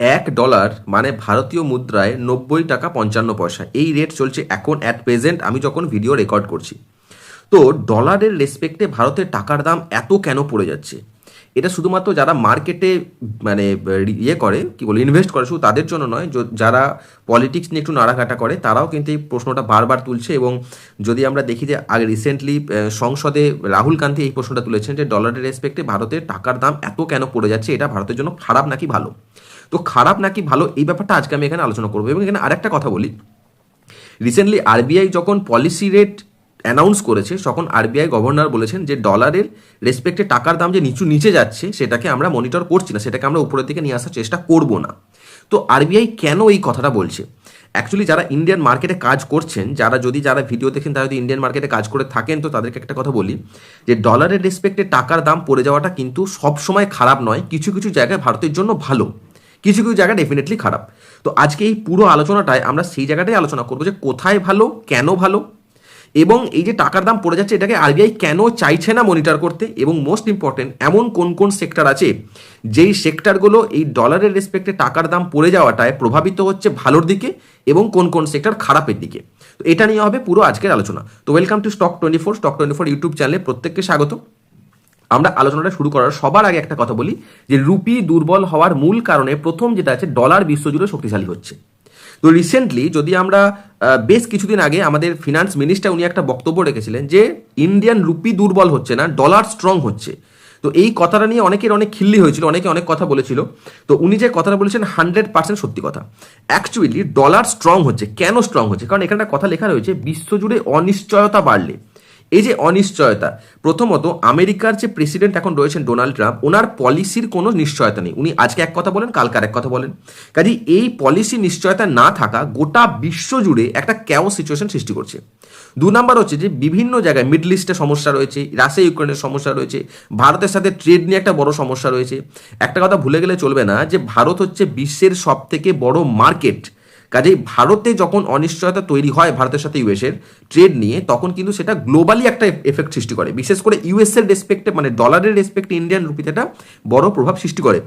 এক ডলার মানে ভারতীয় মুদ্রায় নব্বই টাকা পঞ্চান্ন পয়সা। এই রেট চলছে এখন অ্যাট প্রেজেন্ট আমি যখন ভিডিও রেকর্ড করছি। তো ডলারের রেসপেক্টে ভারতের টাকার দাম এত কেন পড়ে যাচ্ছে? এটা শুধুমাত্র যারা মার্কেটে মানে ইয়ে করে, কি বলে ইনভেস্ট করে, শুধু তাদের জন্য নয় যারা পলিটিক্স নিয়ে একটু নাড়াঘাটা করে, তারাও কিন্তু এই প্রশ্নটা বারবার তুলছে এবং যদি আমরা দেখি যে আগে রিসেন্টলি সংসদে রাহুল গান্ধী এই প্রশ্নটা তুলেছেন যে, ডলারের রেসপেক্টে ভারতের টাকার দাম এত কেন পড়ে যাচ্ছে? এটা ভারতের জন্য খারাপ নাকি ভালো? তো খারাপ নাকি ভালো, এই ব্যাপারটা আজকে আমি এখানে আলোচনা করব। এবং এখানে আরেকটা কথা বলি। রিসেন্টলি আরবিআই যখন পলিসি রেট অ্যানাউন্স করেছে, তখন আরবিআই গভর্নর বলেছেন যে ডলারের রেসপেক্টে টাকার দাম যে নিচু, নিচে যাচ্ছে, সেটাকে আমরা মনিটর করছি না, সেটাকে আমরা উপরের দিকে নিয়ে আসার চেষ্টা করব না। তো আরবিআই কেন এই কথাটা বলছে? অ্যাকচুয়ালি যারা ইন্ডিয়ান মার্কেটে কাজ করছেন, যারা যদি, যারা ভিডিও দেখেন, তারা যদি ইন্ডিয়ান মার্কেটে কাজ করে থাকেন, তো তাদেরকে একটা কথা বলি যে ডলারের রেসপেক্টে টাকার দাম পড়ে যাওয়াটা কিন্তু সবসময় খারাপ নয়, কিছু কিছু জায়গায় ভারতের জন্য ভালো। কিছু কিছু জায়গা ডেফিনেটলি খারাপ। তো আজকে এই পুরো আলোচনাটায় আমরা সেই জায়গাটাই আলোচনা করব যে কোথায় ভালো, কেন ভালো, এবং এই যে টাকার দাম পড়ে যাচ্ছে, এটাকে আরবিআই কেন চাইছে না মনিটর করতে, এবং মোস্ট ইম্পর্টেন্ট এমন কোন কোন সেক্টর আছে যেই সেক্টরগুলো এই ডলারের রেসপেক্টে টাকার দাম পড়ে যাওয়াটায় প্রভাবিত হচ্ছে ভালোর দিকে, এবং কোন কোন সেক্টর খারাপের দিকে। তো এটা নিয়ে হবে পুরো আজকের আলোচনা। তো welcome to stock twenty four stock twenty four YouTube চ্যানেলে প্রত্যেককে স্বাগত। আমরা আলোচনাটা শুরু করার সবার আগে একটা কথা বলি যে রুপি দুর্বল হওয়ার মূল কারণে প্রথম যেটা আছে, ডলার বিশ্বজুড়ে শক্তিশালী হচ্ছে। তো রিসেন্টলি যদি আমরা বেশ কিছুদিন আগে আমাদের ফিনান্স মিনিস্টার উনি একটা বক্তব্য রেখেছিলেন যে ইন্ডিয়ান রুপি দুর্বল হচ্ছে না ডলার স্ট্রং হচ্ছে। তো এই কথাটা নিয়ে অনেকের অনেক খিল্লি হয়েছিল, অনেকে অনেক কথা বলেছিল। তো উনি যে কথাটা বলেছেন হান্ড্রেড পার্সেন্ট সত্যি কথা। অ্যাকচুয়ালি ডলার স্ট্রং হচ্ছে। কেন স্ট্রং হচ্ছে? কারণ এখানে একটা কথা লেখা রয়েছে বিশ্বজুড়ে অনিশ্চয়তা বাড়লে। এই যে অনিশ্চয়তা, প্রথমত আমেরিকার যে প্রেসিডেন্ট এখন রয়েছেন ডোনাল্ড ট্রাম্প ওনার পলিসির কোনো নিশ্চয়তা নেই। উনি আজকে এক কথা বলেন কালকার এক কথা বলেন। কাজে এই পলিসি নিশ্চয়তা না থাকা গোটা বিশ্ব জুড়ে একটা ক্যাও সিচুয়েশন সৃষ্টি করছে। দু নম্বর হচ্ছে যে বিভিন্ন জায়গায় মিডল ইস্টে সমস্যা রয়েছে রাশিয়া ইউক্রেনের সমস্যা রয়েছে, ভারতের সাথে ট্রেড নিয়ে একটা বড় সমস্যা রয়েছে। একটা কথা ভুলে গেলে চলবে না যে ভারত হচ্ছে বিশ্বের সব থেকে বড় মার্কেট কাজেই ভারতে যখন অনিশ্চয়তা তৈরি হয় ভারতের সাথে ইউএসের ট্রেড নিয়ে, তখন কিন্তু সেটা গ্লোবালি একটা এফেক্ট সৃষ্টি করে। বিশেষ করে ইউএসের রেসপেক্টে মানে ডলারের রেসপেক্টে ইন্ডিয়ান রুপিতে একটা বড় প্রভাব সৃষ্টি করে।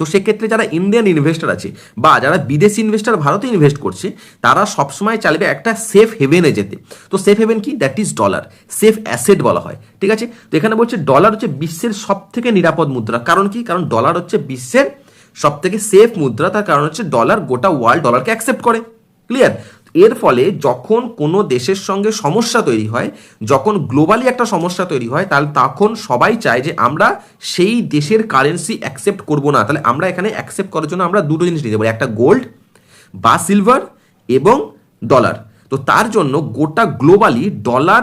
তো সেক্ষেত্রে যারা ইন্ডিয়ান ইনভেস্টর আছে বা যারা বিদেশি ইনভেস্টর ভারতে ইনভেস্ট করছে, তারা সবসময় চাইবে একটা সেফ হেভেনে যেতে। তো সেফ হেভেন কি? That is dollar safe asset বলা হয়। ঠিক আছে? তো এখানে বলছে ডলার হচ্ছে বিশ্বের সব থেকে নিরাপদ মুদ্রা। কারণ কি? কারণ ডলার হচ্ছে বিশ্বের সব থেকে সেফ মুদ্রা, তার কারণ হচ্ছে ডলার গোটা ওয়ার্ল্ড ডলারকে অ্যাকসেপ্ট করে। ক্লিয়ার এর ফলে যখন কোনো দেশের সঙ্গে সমস্যা তৈরি হয়, যখন গ্লোবালি একটা সমস্যা তৈরি হয়, তাহলে তখন সবাই চায় যে আমরা সেই দেশের কারেন্সি অ্যাকসেপ্ট করব না। তাহলে আমরা এখানে অ্যাকসেপ্ট করার জন্য আমরা দুটো জিনিস নিতে পারি। একটা গোল্ড বা সিলভার এবং ডলার তো তার জন্য গোটা গ্লোবালি ডলার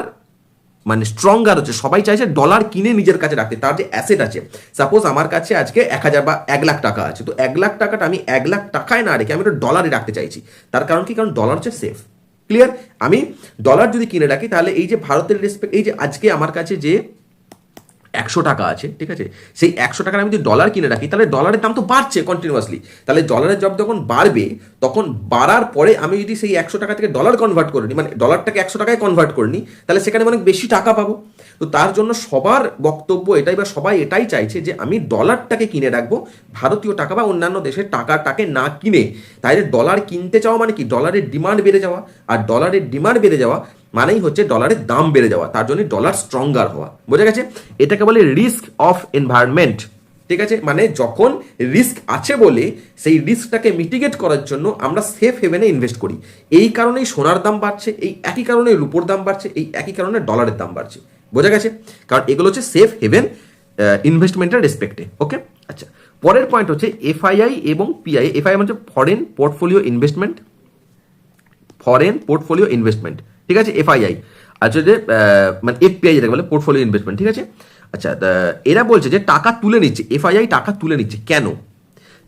মানে স্ট্রঙ্গার হচ্ছে। সবাই চাইছে ডলার কিনে নিজের কাছে রাখতে। তার যে অ্যাসেট আছে সাপোজ আমার কাছে আজকে এক হাজার বা এক লাখ টাকা আছে, তো এক লাখ টাকাটা আমি এক লাখ টাকায় না রেখে আমি একটা ডলারে রাখতে চাইছি। তার কারণ কি? কারণ ডলার হচ্ছে সেফ ক্লিয়ার আমি ডলার যদি কিনে রাখি, তাহলে এই যে ভারতের রেসপেক্ট এই যে আজকে আমার কাছে যে একশো টাকা আছে, ঠিক আছে? সেই একশো টাকার আমি যদি ডলার কিনে রাখি, তাহলে ডলারের দাম তো বাড়ছে কন্টিনিউয়াসলি তাহলে ডলারের জব যখন বাড়বে, তখন বাড়ার পরে আমি যদি সেই একশো টাকা থেকে ডলার কনভার্ট করে নিই মানে ডলারটাকে একশো টাকায় কনভার্ট করে নিই তাহলে সেখানে অনেক বেশি টাকা পাবো। তো তার জন্য সবার বক্তব্য এটাই বা সবাই এটাই চাইছে যে, আমি ডলারটাকে কিনে রাখব, ভারতীয় টাকা বা অন্যান্য দেশের টাকাটাকে না কিনে। তাইলে ডলার কিনতে চাওয়া মানে কি? ডলারের ডিমান্ড বেড়ে যাওয়া। আর ডলারের ডিমান্ড বেড়ে যাওয়া মানেই হচ্ছে ডলারের দাম বেড়ে যাওয়া, তার জন্য ডলার স্ট্রঙ্গার হওয়া। বোঝা গেছে? এটাকে বলে রিস্ক অফ এনভায়রনমেন্ট ঠিক আছে? মানে যখন রিস্ক আছে বলে, সেই রিস্কটাকে মিটিগেট করার জন্য আমরা সেফ হেভেনে ইনভেস্ট করি। এই কারণেই সোনার দাম বাড়ছে, এই একই কারণে রুপোর দাম বাড়ছে, এই একই কারণে ডলারের দাম বাড়ছে। বোঝা গেছে? কারণ এগুলো হচ্ছে সেফ হেভেন ইনভেস্টমেন্টের রেসপেক্টে ওকে আচ্ছা পরের পয়েন্ট হচ্ছে এফআইআই এবং পিআই এফআইআই হচ্ছে foreign portfolio investment foreign portfolio investment ঠিক আছে এফআইআই আচ্ছা যে মানে এফপিআই যেটাকে বলে পোর্টফোলিও ইনভেস্টমেন্ট ঠিক আছে? আচ্ছা এরা বলছে যে টাকা তুলে নিচ্ছে এফআইআই টাকা তুলে নিচ্ছে, কেন?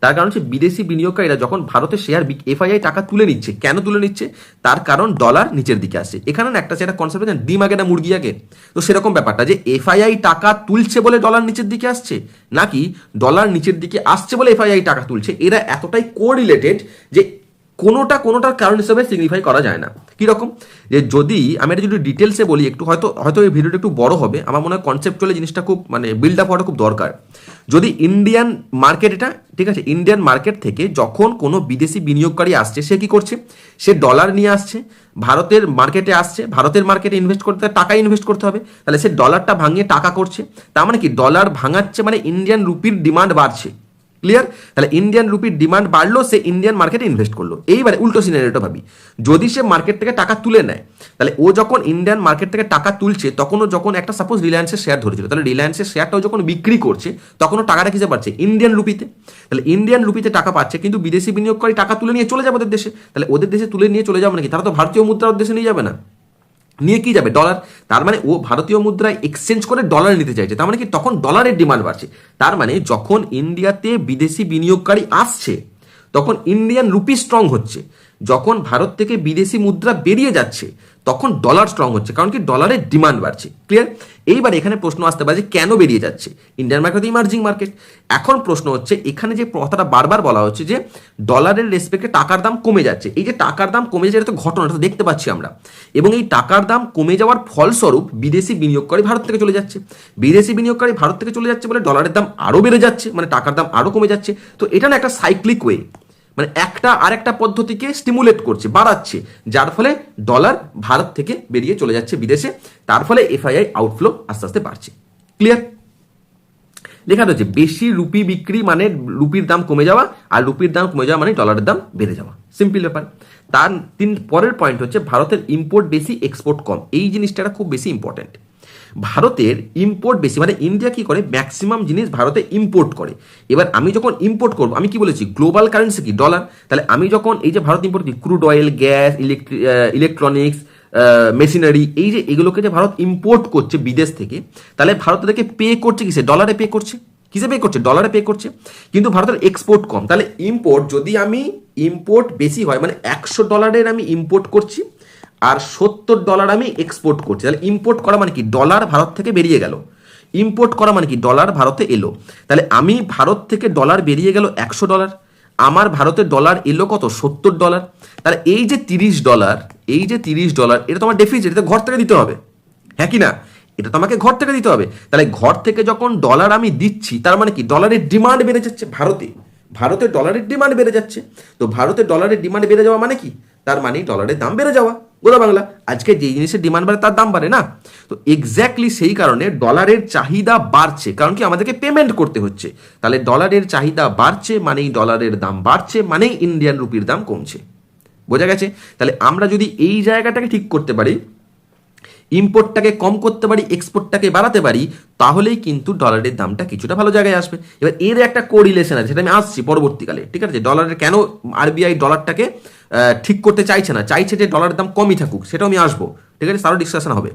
তার কারণ হচ্ছে বিদেশি বিনিয়োগকারীরা যখন ভারতের শেয়ার এফআইআই টাকা তুলে নিচ্ছে, কেন তুলে নিচ্ছে? তার কারণ ডলার নিচের দিকে আসছে। এখানে একটা সেটা কনসেপ্ট আছে, ডিম আগে না মুরগি আগে? তো সেরকম ব্যাপারটা যে এফআইআই টাকা তুলছে বলে ডলার নিচের দিকে আসছে, নাকি ডলার নিচের দিকে আসছে বলে এফআইআই টাকা তুলছে? এরা এতটাই কোরিলেটেড যে কোনোটা কোনোটার কারণ হিসেবে সিগনিফাই করা যায় না। কীরকম? যে যদি আমি এটা যদি ডিটেলসে বলি, একটু হয়তো হয়তো এই ভিডিওটা একটু বড় হবে। আমার মনে হয় কনসেপ্টুয়ালি জিনিসটা খুব মানে বিল্ড আপ হওয়াটা খুব দরকার। যদি ইন্ডিয়ান মার্কেট এটা, ঠিক আছে? ইন্ডিয়ান মার্কেট থেকে যখন কোনো বিদেশি বিনিয়োগকারী আসছে, সে কি করছে? সে ডলার নিয়ে আসছে, ভারতের মার্কেটে আসছে, ভারতের মার্কেটে ইনভেস্ট করতে, টাকা ইনভেস্ট করতে হবে। তাহলে সে ডলারটা ভাঙিয়ে টাকা করছে। তার মানে কি? ডলার ভাঙাচ্ছে মানে ইন্ডিয়ান রুপির ডিমান্ড বাড়ছে। ক্লিয়ার তাহলে ইন্ডিয়ান রুপির ডিমান্ড বাড়লো, সে ইন্ডিয়ান মার্কেটে ইনভেস্ট করল। এইবারে উল্টো সিনারিটা ভাবি। যদি সে মার্কেট থেকে টাকা তুলে নেয়, তাহলে ও যখন ইন্ডিয়ান মার্কেট থেকে টাকা তুলছে, তখনও যখন একটা সাপোজ রিলায়েন্সের শেয়ার ধরেছিল, তাহলে রিলায়েন্সের শেয়ারটাও যখন বিক্রি করছে, তখনও টাকাটা কিসে পাচ্ছে? ইন্ডিয়ান রুপিতে তাহলে ইন্ডিয়ান রুপিতে টাকা পাচ্ছে, কিন্তু বিদেশি বিনিয়োগকারী টাকা তুলে নিয়ে চলে যাবে ওদের দেশে। তাহলে ওদের দেশে তুলে নিয়ে চলে যাবে নাকি? তারা তো ভারতীয় মুদ্রা ওর দেশে নিয়ে যাবে না। নিয়ে কি যাবে? ডলার তার মানে ও ভারতীয় মুদ্রায় এক্সচেঞ্জ করে ডলার নিতে চাইছে। তার মানে কি? তখন ডলারের ডিমান্ড বাড়ছে। তার মানে যখন ইন্ডিয়াতে বিদেশি বিনিয়োগকারী আসছে, তখন ইন্ডিয়ান রুপি স্ট্রং হচ্ছে। যখন ভারত থেকে বিদেশি মুদ্রা বেরিয়ে যাচ্ছে তখন ডলার স্ট্রং হচ্ছে, কারণ কি ডলারের ডিমান্ড বাড়ছে। ক্লিয়ার এইবার এখানে প্রশ্ন আসতে পারে যে কেন বেরিয়ে যাচ্ছে? ইন্ডিয়ান মার্কেট ইমার্জিং মার্কেট এখন প্রশ্ন হচ্ছে, এখানে যে কথাটা বারবার বলা হচ্ছে যে ডলারের রেসপেক্টে টাকার দাম কমে যাচ্ছে। এই যে টাকার দাম কমে যাচ্ছে, এটা তো ঘটনা, এটা দেখতে পাচ্ছি আমরা। এবং এই টাকার দাম কমে যাওয়ার ফলস্বরূপ বিদেশি বিনিয়োগকারী ভারত থেকে চলে যাচ্ছে। বিদেশি বিনিয়োগকারী ভারত থেকে চলে যাচ্ছে বলে ডলারের দাম আরও বেড়ে যাচ্ছে মানে টাকার দাম আরও কমে যাচ্ছে। তো এটা না একটা সাইক্লিক ওয়ে মানে একটা, আরেকটা পদ্ধতিকে স্টিমুলেট করছে, বাড়াচ্ছে, যার ফলে ডলার ভারত থেকে বেরিয়ে চলে যাচ্ছে বিদেশে, তার ফলে এফআইআই আউটফ্লো আস্তে আস্তে বাড়ছে। ক্লিয়ার লেখা রয়েছে, বেশি রুপি বিক্রি মানে রুপির দাম কমে যাওয়া, আর রুপির দাম কমে যাওয়া মানে ডলারের দাম বেড়ে যাওয়া। সিম্পল ব্যাপার। তার তিন, পরের পয়েন্ট হচ্ছে, ভারতের ইম্পোর্ট বেশি এক্সপোর্ট কম। এই জিনিসটা খুব বেশি ইম্পর্টেন্ট ভারতের ইম্পোর্ট বেশি মানে ইন্ডিয়া কি করে? ম্যাক্সিমাম জিনিস ভারতে ইম্পোর্ট করে। এবার আমি যখন ইম্পোর্ট করব, আমি কি বলেছি? গ্লোবাল কারেন্সি কি? ডলার তাহলে আমি যখন এই যে ভারত ইম্পোর্ট কি ক্রুড অয়েল গ্যাস ইলেকট্রি ইলেকট্রনিক্স মেশিনারি এই যে এগুলোকে যে ভারত ইম্পোর্ট করছে বিদেশ থেকে, তাহলে ভারত তাদেরকে পে করছে কিসে? ডলারে পে করছে। কিসে পে করছে? ডলারে পে করছে। কিন্তু ভারতের এক্সপোর্ট কম। তাহলে ইম্পোর্ট যদি আমি ইম্পোর্ট বেশি হয় মানে একশো ডলারের আমি ইম্পোর্ট করছি আর সত্তর ডলার আমি এক্সপোর্ট করছি। তাহলে ইম্পোর্ট করা মানে কি? ডলার ভারত থেকে বেরিয়ে গেল। ইম্পোর্ট করা মানে কি? ডলার ভারতে এলো। তাহলে আমি ভারত থেকে ডলার বেরিয়ে গেল একশো ডলার আমার ভারতের ডলার এলো কত? সত্তর ডলার তাহলে এই যে তিরিশ ডলার এই যে তিরিশ ডলার এটা তো আমার ডেফিসিট এটা ঘর থেকে দিতে হবে। হ্যাঁ কি না? এটা তো আমাকে ঘর থেকে দিতে হবে। তাহলে ঘর থেকে যখন ডলার আমি দিচ্ছি, তার মানে কি? ডলারের ডিমান্ড বেড়ে যাচ্ছে ভারতে। ভারতে ডলারের ডিমান্ড বেড়ে যাচ্ছে। তো ভারতে ডলারের ডিমান্ড বেড়ে যাওয়া মানে কি? তার মানে ডলারের দাম বেড়ে যাওয়া। গোদা বাংলা। আজকে যে জিনিসের ডিমান্ড বাড়ে, তার দাম বাড়ে না। তো এক্স্যাক্টলি সেই কারণে ডলারের চাহিদা বাড়ছে। কারণ কি? আমাদেরকে পেমেন্ট করতে হচ্ছে। তাহলে ডলারের চাহিদা বাড়ছে, মানেই ডলারের দাম বাড়ছে, মানেই ইন্ডিয়ান রুপির দাম কমছে। বোঝা গেছে? তাহলে আমরা যদি এই জায়গাটাকে ঠিক করতে পারি ইম্পোর্টটাকে কম করতে পারি এক্সপোর্টটাকে বাড়াতে পারি, তাহলেই কিন্তু ডলারের দামটা কিছুটা ভালো জায়গায় আসবে। এবার এর একটা কোরিলেশন আছে, সেটা আমি আসছি পরবর্তীকালে, ঠিক আছে? ডলারের কেন আরবিআই ডলারটাকে ঠিক করতে চাইছে না? চাইছে যে ডলারের দাম কমই থাকুক, সেটাও আমি আসব, ঠিক আছে? তারও ডিসকাশন হবে।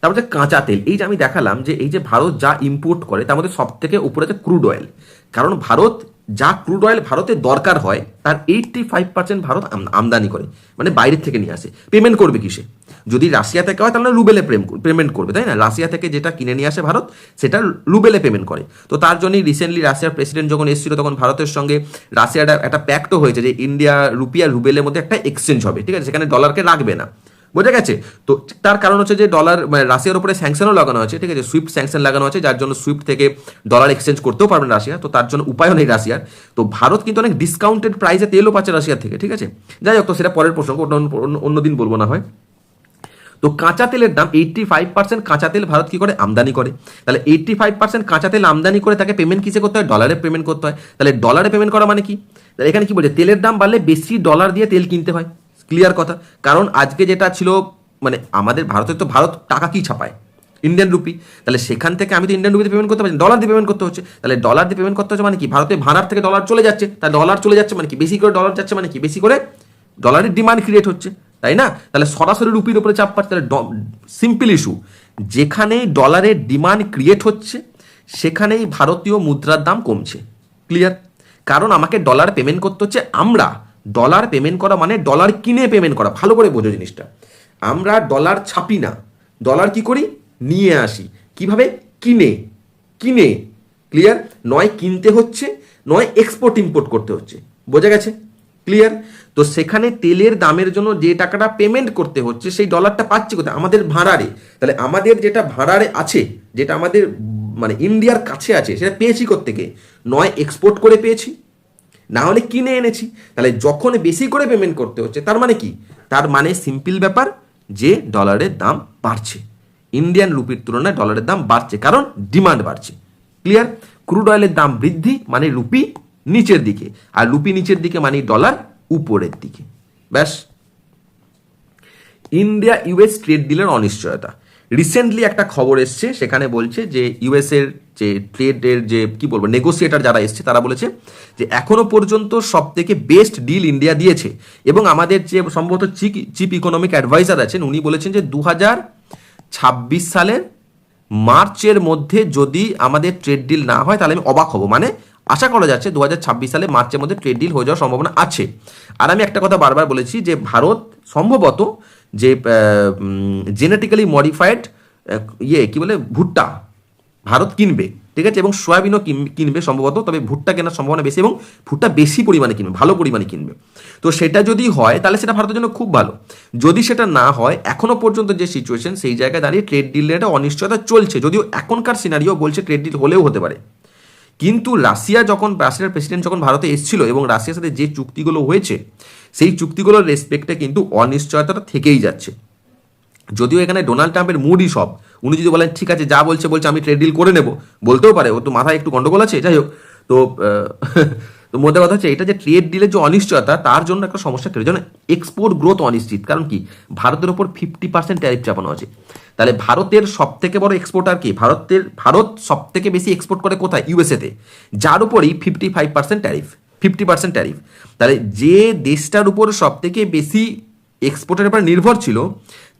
তারপর যে কাঁচা তেল, এই যে আমি দেখালাম যে এই যে ভারত যা ইম্পোর্ট করে, তার মধ্যে সব থেকে উপরে আছে ক্রুড অয়েল কারণ ভারত যা ক্রুড অয়েল ভারতে দরকার হয়, তার এইটটি ফাইভ পার্সেন্ট ভারত আমদানি করে মানে বাইরের থেকে নিয়ে আসে। পেমেন্ট করবে কিসে? যদি রাশিয়া থেকে হয়, তাহলে রুবেলে প্রেম পেমেন্ট করবে, তাই না? রাশিয়া থেকে যেটা কিনে নিয়ে আসে ভারত, সেটা রুবেলে পেমেন্ট করে। তো তার জন্যই রিসেন্টলি রাশিয়ার প্রেসিডেন্ট যখন এসেছিল, তখন ভারতের সঙ্গে রাশিয়ার একটা প্যাক্টও হয়েছে যে ইন্ডিয়া রুপিয়া রুবেলের মধ্যে একটা এক্সচেঞ্জ হবে, ঠিক আছে? সেখানে ডলারকে রাখবে না। বোঝা গেছে? তো তার কারণ হচ্ছে যে ডলার মানে রাশিয়ার উপরে স্যাংশনও লাগানো আছে, ঠিক আছে? সুইফট স্যাংশন লাগানো আছে, যার জন্য সুইফট থেকে ডলার এক্সচেঞ্জ করতেও পারবে না রাশিয়া, তো তার জন্য উপায়ও নেই রাশিয়ার। তো ভারত কিন্তু অনেক ডিসকাউন্টেড প্রাইসে তেলও পাচ্ছে রাশিয়ার থেকে, ঠিক আছে? যাই হোক, তো সেটা পরের প্রসঙ্গ, অন্য দিন বলব না হয়। তো কাঁচা তেলের দাম এইটটি ফাইভ পার্সেন্ট কাঁচা তেল ভারত কি করে? আমদানি করে। তাহলে এইটটি ফাইভ পার্সেন্ট কাঁচা তেল আমদানি করে তাকে পেমেন্ট কিসে করতে হয়? ডলারে পেমেন্ট করতে হয়। তাহলে ডলারে পেমেন্ট করা মানে কি? তাহলে এখানে কি বলছে? তেলের দাম বাড়লে বেশি ডলার দিয়ে তেল কিনতে হয়। ক্লিয়ার কথা। কারণ আজকে যেটা ছিল মানে আমাদের ভারতে তো ভারত টাকা কি ছাপায়? ইন্ডিয়ান রুপি তাহলে সেখান থেকে আমি তো ইন্ডিয়ান রুপিতে পেমেন্ট করতে পারছি ডলার দিয়ে পেমেন্ট করতে হচ্ছে। তাহলে ডলার দিয়ে পেমেন্ট করতে হচ্ছে মানে কি? ভারতে ভাড়ার থেকে ডলার চলে যাচ্ছে। তাহলে ডলার চলে যাচ্ছে মানে কি? বেশি করে ডলার যাচ্ছে মানে কি? বেশি করে ডলারের ডিমান্ড ক্রিয়েট হচ্ছে। তাই না? তাহলে সরাসরি রুপির উপরে চাপ পাচ্ছে। তাহলে সিম্পল ইস্যু যেখানেই ডলারের ডিমান্ড ক্রিয়েট হচ্ছে, সেখানেই ভারতীয় মুদ্রার দাম কমছে। ক্লিয়ার কারণ আমাকে ডলার পেমেন্ট করতে হচ্ছে, আমরা ডলার পেমেন্ট করা মানে ডলার কিনে পেমেন্ট করা। ভালো করে বোঝো জিনিসটা। আমরা ডলার ছাপি না। ডলার কি করি? নিয়ে আসি। কীভাবে? কিনে। কিনে। ক্লিয়ার নয় কিনতে হচ্ছে, নয় এক্সপোর্ট ইম্পোর্ট করতে হচ্ছে। বোঝা গেছে? ক্লিয়ার তো সেখানে তেলের দামের জন্য যে টাকাটা পেমেন্ট করতে হচ্ছে, সেই ডলারটা পাচ্ছে কোথায়? আমাদের ভাড়ারে। তাহলে আমাদের যেটা ভাড়ারে আছে, যেটা আমাদের মানে ইন্ডিয়ার কাছে আছে, সেটা পেয়েছি থেকে নয় এক্সপোর্ট করে পেয়েছি। না হলে কিনে এনেছি। তাহলে যখন বেশি করে পেমেন্ট করতে হচ্ছে, তার মানে কি? তার মানে সিম্পল ব্যাপার যে ডলারের দাম বাড়ছে। ইন্ডিয়ান রুপির তুলনায় ডলারের দাম বাড়ছে, কারণ ডিমান্ড বাড়ছে। ক্লিয়ার ক্রুড অয়েলের দাম বৃদ্ধি মানে রুপি নিচের দিকে। আর রুপি নিচের দিকে মানে ডলার উপরের দিকে। ব্যাস। ইন্ডিয়া ইউএস ট্রেড ডিলের অনিশ্চয়তা। রিসেন্টলি একটা খবর এসছে, সেখানে বলছে যে ইউএস এর যে ট্রেডের যে, কি বলব নেগোসিয়েটার যারা এসছে, তারা বলেছে যে এখনও পর্যন্ত সব থেকে বেস্ট ডিল ইন্ডিয়া দিয়েছে। এবং আমাদের যে সম্ভবত চিপ ইকোনমিক অ্যাডভাইজার আছেন, উনি বলেছেন যে দু ছাব্বিশ সালের মার্চের মধ্যে যদি আমাদের ট্রেড ডিল না হয়, তাহলে আমি অবাক হব। মানে আশা করা যাচ্ছে দু হাজার ছাব্বিশ সালে মার্চের মধ্যে ট্রেড ডিল হয়ে যাওয়ার সম্ভাবনা আছে। আর আমি একটা কথা বারবার বলেছি যে ভারত সম্ভবত যে জেনেটিক্যালি মডিফাইড ইয়ে কি বলে, ভুট্টা ভারত কিনবে, ঠিক আছে? এবং সয়াবিনও কিনবে সম্ভবত, তবে ভুট্টা কেনার সম্ভাবনা বেশি এবং ভুট্টা বেশি পরিমাণে কিনবে, ভালো পরিমাণে কিনবে। তো সেটা যদি হয়, তাহলে সেটা ভারতের জন্য খুব ভালো। যদি সেটা না হয় এখনও পর্যন্ত যে সিচুয়েশন সেই জায়গায় দাঁড়িয়ে ট্রেড ডিলের একটা অনিশ্চয়তা চলছে, যদিও এখনকার সিনারিও বলছে ট্রেড ডিল হলেও হতে পারে। কিন্তু রাশিয়া যখন, রাশিয়ার প্রেসিডেন্ট যখন ভারতে এসেছিল এবং রাশিয়ার সাথে যে চুক্তিগুলো হয়েছে, সেই চুক্তিগুলোর রেসপেক্টে কিন্তু অনিশ্চয়তাটা থেকেই যাচ্ছে। যদিও এখানে ডোনাল্ড ট্রাম্পের মুডই সব উনি যদি বলেন, ঠিক আছে, যা বলছে বলছে, আমি ট্রেড ডিল করে নেব, বলতেও পারে, ও তো মাথায় একটু গন্ডগোল আছে, যাই হোক। তো তো মধ্যে কথা হচ্ছে, এটা যে ট্রেড ডিলের যে অনিশ্চয়তা, তার জন্য একটা সমস্যা তৈরি। যেন এক্সপোর্ট গ্রোথ অনিশ্চিত। কারণ কি? ভারতের ওপর ফিফটি পার্সেন্ট ট্যারিফ চাপানো আছে। তাহলে ভারতের সব থেকে বড় এক্সপোর্টার কি? ভারতের, ভারত সব থেকে বেশি এক্সপোর্ট করে কোথায়? ইউএসএতে যার উপরই fifty five percent tariff fifty percent tariff তাহলে যে দেশটার উপর সব থেকে বেশি এক্সপোর্টের উপর নির্ভর ছিল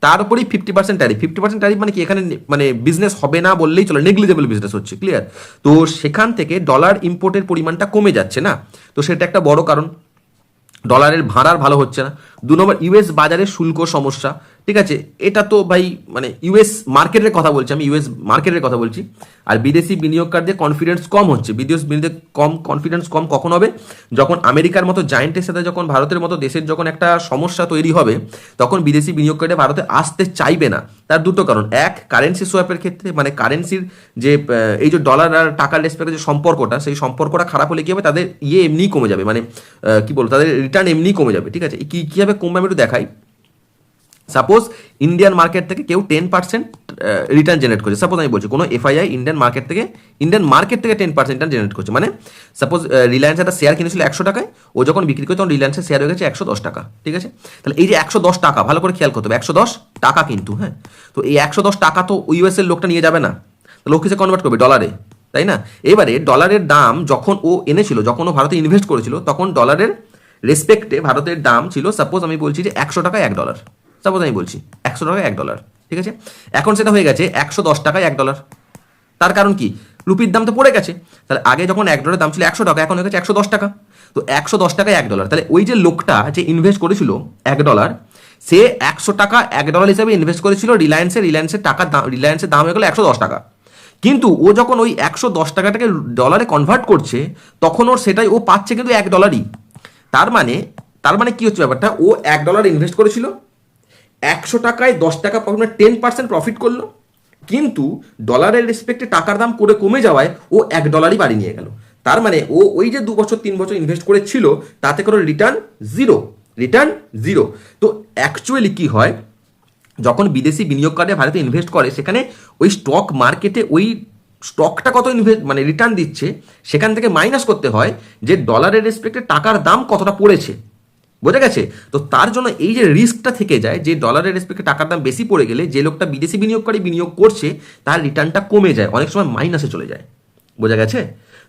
তার উপরেই fifty percent tariff fifty percent tariff মানে কি? এখানে মানে বিজনেস হবে না বললেই চলে। নেগলিজেবল বিজনেস হচ্ছে ক্লিয়ার তো সেখান থেকে ডলার ইম্পোর্টের পরিমাণটা কমে যাচ্ছে না। তো সেটা একটা বড় কারণ। ডলারের ভাড়ার ভালো হচ্ছে না। দু নম্বর ইউএস বাজারে শুল্ক সমস্যা। ঠিক আছে? এটা তো ভাই মানে ইউএস মার্কেটের কথা বলছি আমি ইউএস মার্কেটের কথা বলছি। আর বিদেশি বিনিয়োগকারদের কনফিডেন্স কম হচ্ছে। বিদেশ বিনিয়োগ কম কনফিডেন্স কম কখন হবে? যখন আমেরিকার মতো জায়েন্টের সাথে যখন ভারতের মতো দেশের যখন একটা সমস্যা তৈরি হবে, তখন বিদেশি বিনিয়োগকারীরা ভারতে আসতে চাইবে না। তার দুটো কারণ। এক কারেন্সি সোয়াপের ক্ষেত্রে মানে কারেন্সির যে এই যে ডলার আর টাকার রেসপেক্টে যে সম্পর্কটা, সেই সম্পর্কটা খারাপ হলে কী হবে? তাদের ইয়ে এমনিই কমে যাবে। মানে কি বলব? তাদের রিটার্ন এমনিই কমে যাবে। ঠিক আছে? কী, কীভাবে কমবে আমি একটু দেখাই। সাপোজ ইন্ডিয়ান মার্কেট থেকে কেউ টেন পার্সেন্ট রিটার্ন জেনারেট করছে। সাপোজ আমি বলছি, কোনো এফআইআই ইন্ডিয়ান মার্কেট থেকে ইন্ডিয়ান মার্কেট থেকে টেন পার্সেন্ট রিটার্ন জেনারেট করছে। মানে সাপোজ রিলায়েন্স একটা শেয়ার কিনেছিল একশো টাকায়, ও যখন বিক্রি করে তখন রিলায়েন্সের শেয়ার হয়ে গেছে একশো দশ টাকা, ঠিক আছে? তাহলে এই যে একশো দশ টাকা, ভালো করে খেয়াল করতে হবে, একশো দশ টাকা কিন্তু হ্যাঁ? তো এই একশো দশ টাকা তো ইউএস এর লোকটা নিয়ে যাবে না। লোক কিসে কনভার্ট করবে? ডলারে তাই না? এবারে ডলারের দাম যখন ও এনেছিল, যখন ও ভারতে ইনভেস্ট করেছিল, তখন ডলারের রেসপেক্টে ভারতের দাম ছিল সাপোজ আমি বলছি যে একশো টাকায় এক ডলার সাপোজ আমি বলছি, একশো টাকায় এক ডলার ঠিক আছে? এখন সেটা হয়ে গেছে একশো দশ টাকায় এক ডলার তার কারণ কি? রুপির দাম তো পড়ে গেছে। তাহলে আগে যখন এক ডলারের দাম ছিল একশো টাকা, এখন হয়ে গেছে একশো দশ টাকা। তো একশো দশ টাকায় এক ডলার তাহলে ওই যে লোকটা যে ইনভেস্ট করেছিল এক ডলার সে একশো টাকা এক ডলার হিসাবে ইনভেস্ট করেছিল রিলায়েন্সের রিলায়েন্সের টাকা দাম রিলায়েন্সের দাম হয়ে গেলো একশো দশ টাকা। কিন্তু ও যখন ওই একশো দশ টাকাটাকে ডলারে কনভার্ট করছে, তখন ওর সেটাই ও পাচ্ছে কিন্তু এক ডলারই তার মানে তার মানে কি হচ্ছে ব্যাপারটা? ও এক ডলার ইনভেস্ট করেছিল একশো টাকায় দশ টাকা মানে টেন পার্সেন্ট প্রফিট করল। কিন্তু ডলারের রেসপেক্টে টাকার দাম করে কমে যাওয়ায় ও এক ডলারই বাড়ি নিয়ে গেল। তার মানে ও ওই যে দু বছর, তিন বছর ইনভেস্ট করেছিল, তাতে কোনো রিটার্ন জিরো রিটার্ন জিরো তো অ্যাকচুয়ালি কি হয়, যখন বিদেশি বিনিয়োগকারী ভারতে ইনভেস্ট করে, সেখানে ওই স্টক মার্কেটে ওই স্টকটা কত ইনভেস্ট মানে রিটার্ন দিচ্ছে, সেখান থেকে মাইনাস করতে হয় যে ডলারের রেসপেক্টে টাকার দাম কতটা পড়েছে। বোঝা গেছে? তো তার জন্য এই যে রিস্কটা থেকে যায়, যে ডলারের রেসপেক্টে টাকার দাম বেশি পড়ে গেলে যে লোকটা বিদেশি বিনিয়োগকারী বিনিয়োগ করছে, তার রিটার্নটা কমে যায়, অনেক সময় মাইনাসে চলে যায়। বোঝা গেছে?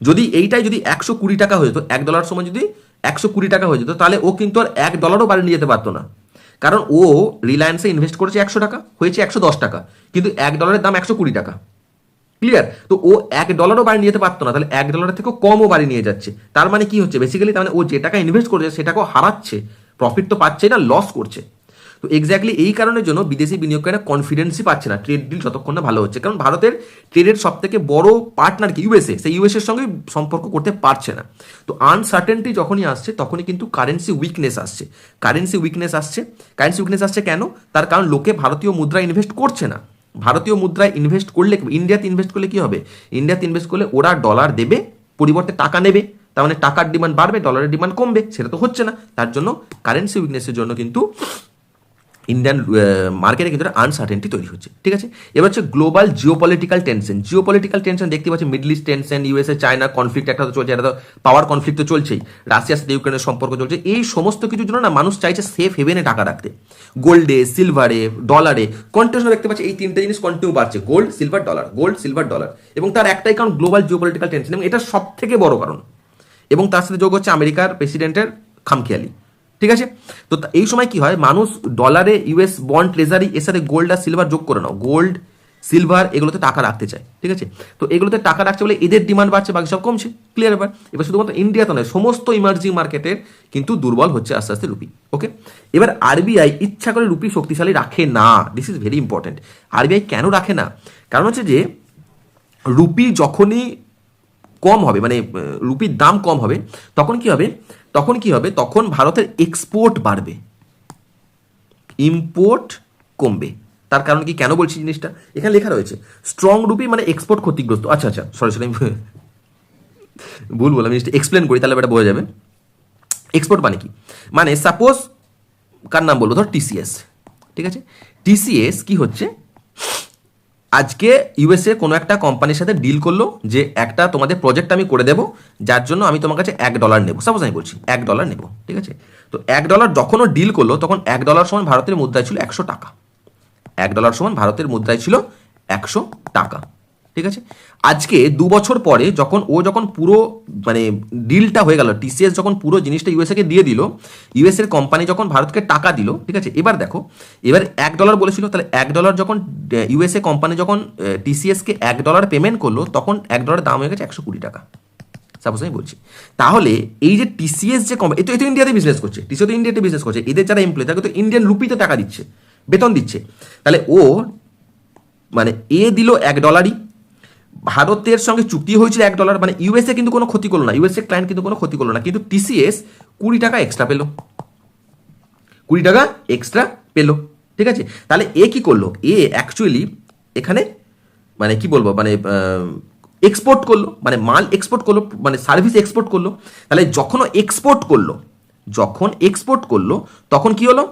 যদি এইটাই যদি একশো কুড়ি টাকা হয়ে যেত, এক ডলার সময় যদি একশো কুড়ি টাকা হয়ে যেত, তাহলে ও কিন্তু আর এক ডলারও বাড়ি নিয়ে যেতে পারতো না। কারণ ও রিলায়েন্সে ইনভেস্ট করেছে একশো টাকা, হয়েছে একশো দশ টাকা, কিন্তু এক ডলারের দাম একশো কুড়ি টাকা। ক্লিয়ার তো ও এক ডলারও বাড়ি নিয়ে যেতে পারতো না, তাহলে এক ডলারের থেকেও কমও বাড়ি নিয়ে যাচ্ছে। তার মানে কি হচ্ছে? বেসিক্যালি তার মানে ও যে টাকা ইনভেস্ট করছে, সেটাকেও হারাচ্ছে। প্রফিট তো পাচ্ছে না লস করছে। তো এক্স্যাক্টলি এই কারণের জন্য বিদেশি বিনিয়োগকারীরা কনফিডেন্সই পাচ্ছে না। ট্রেড ডিল যতক্ষণ না ভালো হচ্ছে। কারণ ভারতের ট্রেডের সব থেকে বড় পার্টনার কি? ইউএসএ সেই ইউএসএর সঙ্গে সম্পর্ক করতে পারছে না। তো আনসার্টেনটি যখনই আসছে, তখনই কিন্তু কারেন্সি উইকনেস আসছে। কারেন্সি উইকনেস আসছে। কারেন্সি উইকনেস আসছে কেন? তার কারণ লোকে ভারতীয় মুদ্রা ইনভেস্ট করছে না। ভারতীয় মুদ্রায় ইনভেস্ট করলে ইন্ডিয়াতে ইনভেস্ট করলে কি হবে? ইন্ডিয়াতে ইনভেস্ট করলে ওরা ডলার দেবে, পরিবর্তে টাকা নেবে। তার মানে টাকার ডিমান্ড বাড়বে ডলারের ডিমান্ড কমবে। সেটা তো হচ্ছে না। তার জন্য কারেন্সি উইকনেসের জন্য কিন্তু ইন্ডিয়ান মার্কেটে কিন্তু আনসার্টেনটি তৈরি হচ্ছে, ঠিক আছে? এবার হচ্ছে global geopolitical tension geopolitical tension দেখতে পাচ্ছি middle east tension USA China conflict একটা তো চলছে, একটা তো পাওয়ার কনফ্লিক্ট তো চলছেই রাশিয়ার সাথে ইউক্রেনের সম্পর্ক চলছে, এই সমস্ত কিছুর জন্য না মানুষ চাইছে সেফ হেভেনে টাকা রাখতে। গোল্ডে সিলভারে ডলারে কন্টিনিউ দেখতে পাচ্ছি এই তিনটে জিনিস কন্টিনিউ বাড়ছে gold silver dollar gold silver dollar এবং তার একটাই কারণ গ্লোবাল জিওপলিটিক্যাল টেনশন এবং এটা সব থেকে বড় কারণ। এবং তার সাথে যোগ হচ্ছে আমেরিকার প্রেসিডেন্টের খামখেয়ালি। ঠিক আছে? তো তা- এই সময় কি হয়? মানুষ ডলারে ইউএস বন্ড ট্রেজারি এর সাথে গোল্ড আর সিলভার যোগ করে নাও। গোল্ড সিলভার এগুলোতে টাকা রাখতে চায়। ঠিক আছে? তো এগুলোতে টাকা রাখছে বলে এদের ডিমান্ড বাড়ছে, বাকি সব কমছে। ক্লিয়ার এবার? এবার শুধুমাত্র ইন্ডিয়াতে নয়, সমস্ত ইমার্জিং মার্কেটের কিন্তু দুর্বল হচ্ছে আস্তে আস্তে রুপি। ওকে? এবার আরবিআই ইচ্ছা করে রুপি শক্তিশালী রাখে না। This is very important RBI কেন রাখে না? কারণ হচ্ছে যে, রুপি যখনই কম হবে মানে রুপির দাম কম হবে, তখন কি হবে? তখন কি হবে? তখন ভারতের এক্সপোর্ট বাড়বে। ইম্পোর্ট কমবে। তার কারণ কি? কেন বলছি জিনিসটা? এখানে লেখা রয়েছে স্ট্রং রুপি মানে এক্সপোর্ট ক্ষতিগ্রস্ত। আচ্ছা আচ্ছা সরি সরি আমি ভুল বললাম জিনিসটা। এক্সপ্লেন করি, তাহলে এটা বোঝা যাবে। এক্সপোর্ট মানে কি? মানে সাপোজ কার নাম বলব? ধর টিসিএস ঠিক আছে? টিসিএস কি হচ্ছে? আজকে ইউএসএ কোনো একটা কোম্পানির সাথে ডিল করল যে একটা তোমাদের প্রজেক্ট আমি করে দেবো, যার জন্য আমি তোমার কাছে এক ডলার নেব। সাপোজ আমি বলছি, এক ডলার নেব, ঠিক আছে? তো এক ডলার যখনও ডিল করল, তখন এক ডলার সমান ভারতের মুদ্রায় ছিল একশো টাকা। এক ডলার সমান ভারতের মুদ্রায় ছিল একশো টাকা। ঠিক আছে? আজকে দু বছর পরে যখন ও যখন পুরো মানে ডিলটা হয়ে গেল টিসিএস যখন পুরো জিনিসটা ইউএসএকে দিয়ে দিল ইউএস এর কোম্পানি যখন ভারতকে টাকা দিল, ঠিক আছে? এবার দেখো, এবার এক ডলার বলেছিল, তাহলে এক ডলার যখন ইউএসএ কোম্পানি যখন টিসিএসকে এক ডলার পেমেন্ট করল, তখন এক ডলারের দাম হয়ে গেছে একশো কুড়ি টাকা। সাপোজ আমি বলছি। তাহলে এই যে টিসিএস যে কোম্পানি এ তো ইন্ডিয়াতে বিজনেস করছে টিসিও তো ইন্ডিয়াতে বিজনেস করছে, এদের যারা এমপ্লয় তাকে তো ইন্ডিয়ান রুপিতে টাকা দিচ্ছে, বেতন দিচ্ছে। তাহলে ও মানে এ দিল এক ডলারই ভারতের সঙ্গে চুক্তি হয়েছিল এক ডলার মানে ইউএসএ কিন্তু কোনো ক্ষতি করল না। ইউএসএ ক্লায়েন্ট কিন্তু কোনো ক্ষতি করল না। কিন্তু টিসিএস কুড়ি টাকা এক্সট্রা পেল। কুড়ি টাকা এক্সট্রা পেল। ঠিক আছে? তাহলে এ কি করল? এ অ্যাকচুয়ালি এখানে মানে কি বলব মানে এক্সপোর্ট করল। মানে মাল এক্সপোর্ট করল মানে সার্ভিস এক্সপোর্ট করল। তাহলে যখনও এক্সপোর্ট করল, যখন এক্সপোর্ট করল, তখন কি হলো?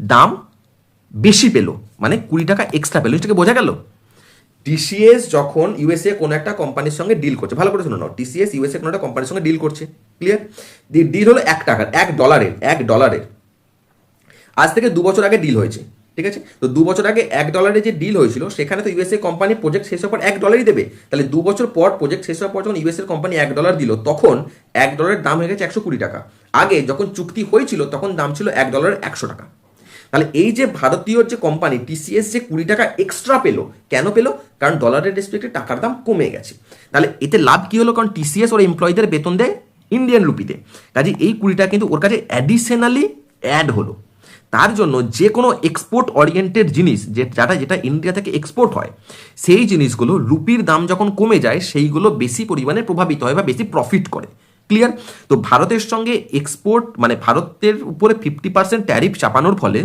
দাম বেশি পেল। মানে কুড়ি টাকা এক্সট্রা পেল। এটাকে বোঝা গেল? টিসিএস যখন ইউএসএ কোনো একটা কোম্পানির সঙ্গে ডিল করছে, ভালো করে শুনে নাও টিসিএস ইউএসএ কোনো একটা কোম্পানির সঙ্গে ডিল করছে ক্লিয়ার ডিল হলো এক টাকার, এক ডলারের এক ডলারের আজ থেকে দু বছর আগে ডিল হয়েছে, ঠিক আছে? তো দু বছর আগে এক ডলারে যে ডিল হয়েছিল, সেখানে তো ইউএসএ কোম্পানি প্রজেক্ট শেষ হওয়ার পর এক ডলারই দেবে। তাহলে দু বছর পর প্রজেক্ট শেষ হওয়ার পর যখন ইউএসএ কোম্পানি এক ডলার দিল, তখন এক ডলারের দাম হয়ে গেছে একশো কুড়ি টাকা। আগে যখন চুক্তি হয়েছিল, তখন দাম ছিল এক ডলারের একশো টাকা। তাহলে এই যে ভারতীয় যে কোম্পানি টিসিএস যে কুড়ি টাকা এক্সট্রা পেল, কেন পেল? কারণ ডলারের রেসপেক্টে টাকার দাম কমে গেছে। তাহলে এতে লাভ কি হলো? কারণ টিসিএস ওর এমপ্লয়ীদের বেতন দেয় ইন্ডিয়ান রুপিতে কাজে এই কুড়ি টাকা কিন্তু ওর কাছে অ্যাডিশনালি অ্যাড হলো। তার জন্য যে কোনো এক্সপোর্ট ওরিয়েন্টেড জিনিস, যে যাটা যেটা ইন্ডিয়া থেকে এক্সপোর্ট হয়, সেই জিনিসগুলো রুপির দাম যখন কমে যায়, সেইগুলো বেশি পরিমাণে প্রভাবিত হয় বা বেশি প্রফিট করে। ক্লিয়ার তো ভারতের সঙ্গে এক্সপোর্ট মানে ভারতের উপরে ফিফটি পার্সেন্ট ট্যারিফ চাপানোর ফলে